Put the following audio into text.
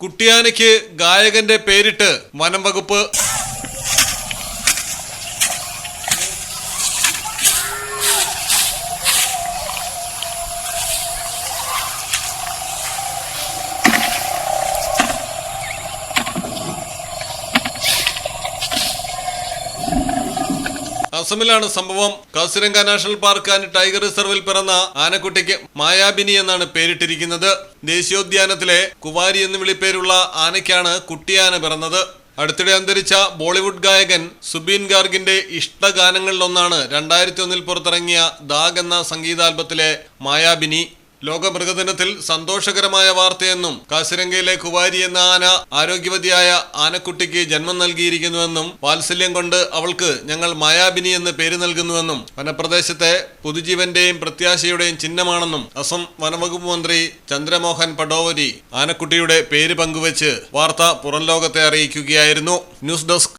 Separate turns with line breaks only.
കുട്ടിയാനയ്ക്ക് ഗായകന്റെ പേരിട്ട് വനം വകുപ്പ് അസമിലാണ് സംഭവം. Kaziranga national park and tiger റിസർവിൽ പിറന്ന ആനക്കുട്ടിക്ക് മായാബിനി എന്നാണ് പേരിട്ടിരിക്കുന്നത്. ദേശീയോദ്യാനത്തിലെ കുവാരി എന്ന് വിളിപ്പേരുള്ള ആനയ്ക്കാണ് കുട്ടിയാന പിറന്നത്. അടുത്തിടെ അന്തരിച്ച ബോളിവുഡ് ഗായകൻ സുബീൻ ഗാർഗിന്റെ ഇഷ്ടഗാനങ്ങളിലൊന്നാണ് രണ്ടായിരത്തി ഒന്നിൽ പുറത്തിറങ്ങിയ ദാഗ് എന്ന സംഗീതാൽബത്തിലെ മായാബിനി. ലോക മൃഗദിനത്തിൽ സന്തോഷകരമായ വാർത്തയെന്നും കാസിരംഗയിലെ കുവാരി എന്ന ആന ആരോഗ്യവതിയായ ആനക്കുട്ടിക്ക് ജന്മം നൽകിയിരിക്കുന്നുവെന്നും വാത്സല്യം കൊണ്ട് അവൾക്ക് ഞങ്ങൾ മായാബിനി എന്ന് പേര് നൽകുന്നുവെന്നും വനപ്രദേശത്തെ പുതുജീവന്റെയും പ്രത്യാശയുടെയും ചിഹ്നമാണെന്നും അസം വനവകുപ്പ് മന്ത്രി ചന്ദ്രമോഹൻ പടോവരി ആനക്കുട്ടിയുടെ പേര് പങ്കുവച്ച് വാർത്ത പുറം ലോകത്തെ അറിയിക്കുകയായിരുന്നു. News desk